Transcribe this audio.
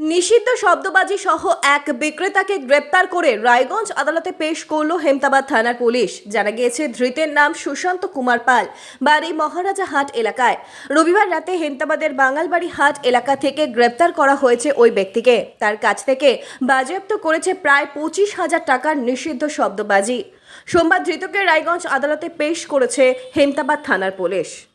নিষিদ্ধ শব্দবাজি সহ এক বিক্রেতাকে গ্রেপ্তার করে রায়গঞ্জ আদালতে পেশ করল হেমতাবাদ থানার পুলিশ। জানা গিয়েছে, ধৃতের নাম সুশান্ত কুমার পাল, বাড়ি মহারাজা হাট এলাকায়। রবিবার রাতে হেমতাবাদের বাঙালবাড়ি হাট এলাকা থেকে গ্রেপ্তার করা হয়েছে ওই ব্যক্তিকে। তার কাছ থেকে বাজেয়াপ্ত করেছে প্রায় পঁচিশ হাজার টাকার নিষিদ্ধ শব্দবাজি। সোমবার ধৃতকে রায়গঞ্জ আদালতে পেশ করেছে হেমতাবাদ থানার পুলিশ।